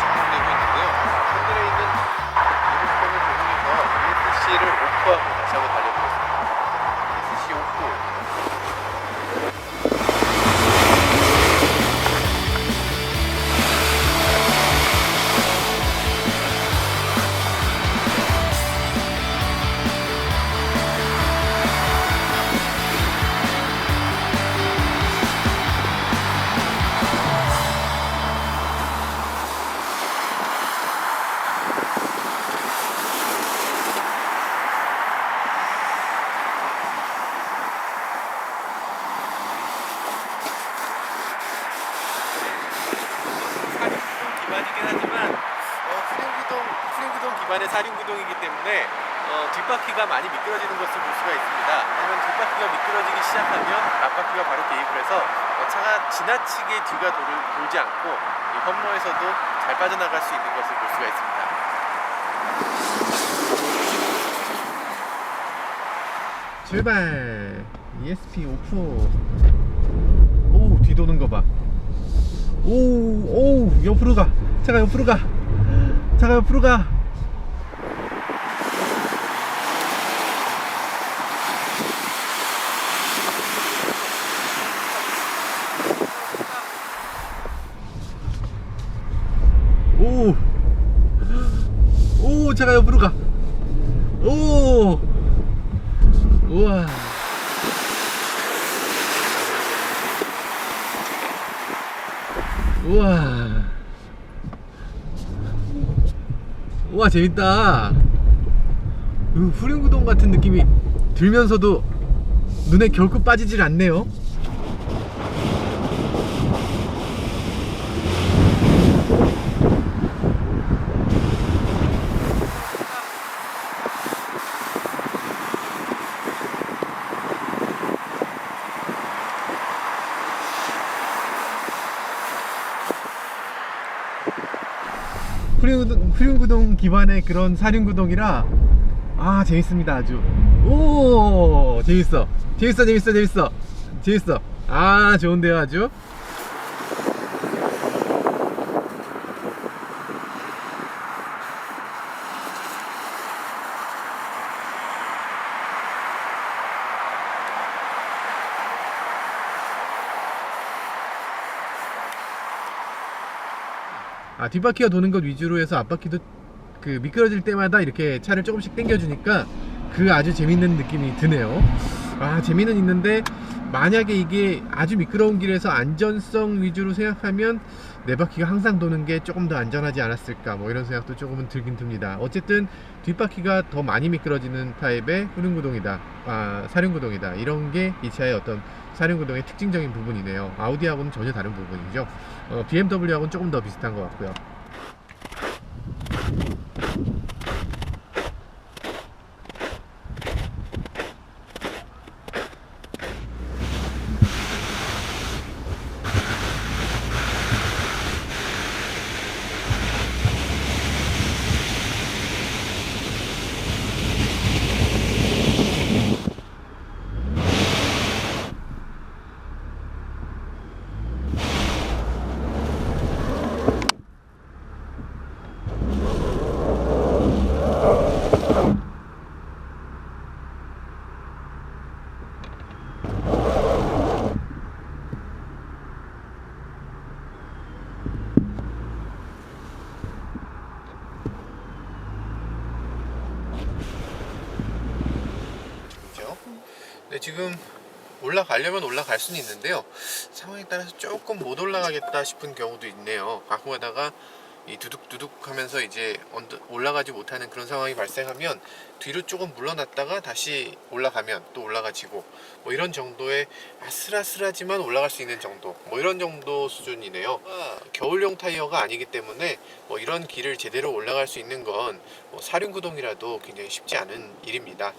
적용되고 있는데요. 현존에 있는 리모컨을 적용해서 ASC를 오프하고 다시 한번 달려보겠습니다. 구동 기반이긴 하지만 어, 프랭구동 프랭구동 기반의 사륜구동이기 때문에 어, 뒷바퀴가 많이 미끄러지는 것을 볼 수가 있습니다. 하지만 뒷바퀴가 미끄러지기 시작하면 앞바퀴가 바로 개입을 해서 어, 차가 지나치게 뒤가 돌, 돌지 않고 이 험로에서도 잘 빠져나갈 수 있는 것을 볼 수가 있습니다. 출발 ESP 오프 오 뒤도는 거 봐 오 오 옆으로 가 차가 옆으로 가 차가 옆으로 가 오, 오, 차가 옆으로 가. 오, 우와. 우와. 우 와, 재밌다. 이 후륜구동 같은 느낌이 들면서도 눈에 결코 빠지질 않네요. 후륜구동, 후륜구동 기반의 그런 사륜구동이라 아 재밌습니다 아주. 오 재밌어. 재밌어 재밌어 재밌어. 재밌어. 아 좋은데요 아주 아 뒷바퀴가 도는 것 위주로 해서 앞바퀴도 그 미끄러질 때마다 이렇게 차를 조금씩 당겨주니까 그 아주 재밌는 느낌이 드네요. 아 재미는 있는데 만약에 이게 아주 미끄러운 길에서 안전성 위주로 생각하면 네 바퀴가 항상 도는 게 조금 더 안전하지 않았을까 뭐 이런 생각도 조금은 들긴 듭니다. 어쨌든 뒷바퀴가 더 많이 미끄러지는 타입의 후륜구동이다, 아 사륜구동이다 이런 게 이 차의 어떤 사륜구동의 특징적인 부분이네요. 아우디하고는 전혀 다른 부분이죠. 어, BMW하고는 조금 더 비슷한 것 같고요. 그렇죠? 네, 지금 올라가려면 올라갈 수는 있는데요. 상황에 따라서 조금 못 올라가겠다 싶은 경우도 있네요. 가끔 가다가 이 두둑두둑 하면서 이제 올라가지 못하는 그런 상황이 발생하면 뒤로 조금 물러났다가 다시 올라가면 또 올라가지고 뭐 이런 정도의 아슬아슬하지만 올라갈 수 있는 정도 뭐 이런 정도 수준이네요. 아, 겨울용 타이어가 아니기 때문에 뭐 이런 길을 제대로 올라갈 수 있는 건 뭐 사륜구동이라도 굉장히 쉽지 않은 일입니다.